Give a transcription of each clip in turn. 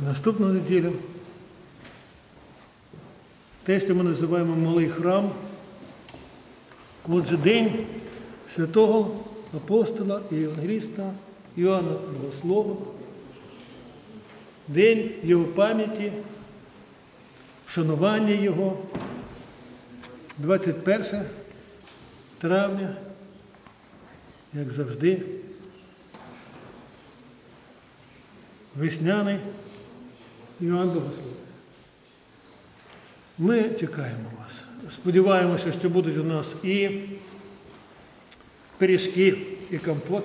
Наступну неділю те, що ми називаємо малий храм, отже, день святого апостола і Євангеліста Іоанна Богослова, день його пам'яті, вшанування його, 21 травня, як завжди, весняний Іоанн Богослов. Ми чекаємо вас. Сподіваємося, що будуть у нас і пиріжки, і компот.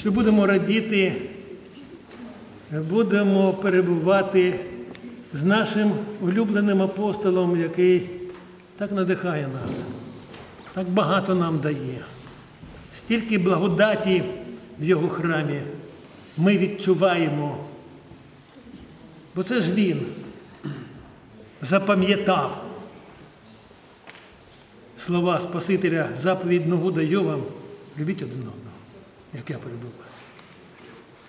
Що будемо радіти, будемо перебувати з нашим улюбленим апостолом, який так надихає нас, так багато нам дає. Стільки благодаті в його храмі ми відчуваємо. Бо це ж він запам'ятав слова Спасителя заповідь ногу даю вам, любіть один одного, як я полюбив вас.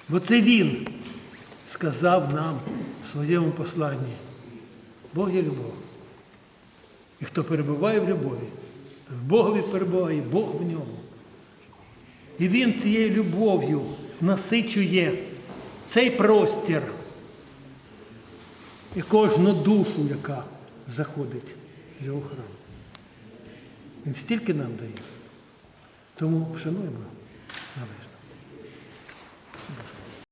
Бо це він сказав нам в своєму посланні. Бог є любов. І хто перебуває в любові, в Богові перебуває, Бог в ньому. І він цією любов'ю насичує цей простір і кожну душу, яка заходить в його храм. Він стільки нам дає. Тому шануємо належно.